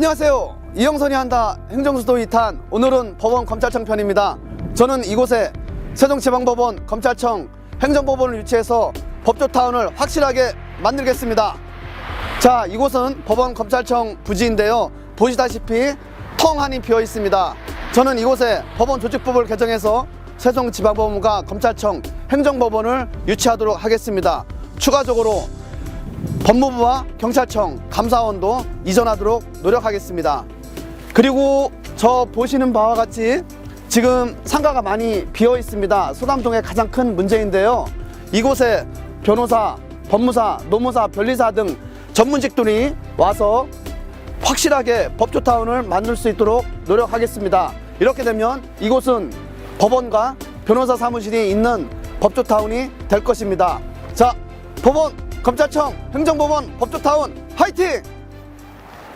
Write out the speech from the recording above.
안녕하세요. 이영선이 한다 행정수도 2탄 오늘은 법원 검찰청 편입니다. 저는 이곳에 세종지방법원 검찰청 행정법원을 유치해서 법조타운을 확실하게 만들겠습니다. 자 이곳은 법원 검찰청 부지인데요. 보시다시피 텅하니 비어 있습니다. 저는 이곳에 법원 조직법을 개정해서 세종지방법원과 검찰청 행정법원을 유치하도록 하겠습니다. 추가적으로 법무부와 경찰청, 감사원도 이전하도록 노력하겠습니다. 그리고 저 보시는 바와 같이 지금 상가가 많이 비어 있습니다. 소담동의 가장 큰 문제인데요. 이곳에 변호사, 법무사, 노무사, 변리사 등 전문직들이 와서 확실하게 법조타운을 만들 수 있도록 노력하겠습니다. 이렇게 되면 이곳은 법원과 변호사 사무실이 있는 법조타운이 될 것입니다. 자, 법원, 검찰청, 행정법원, 법조타운 화이팅!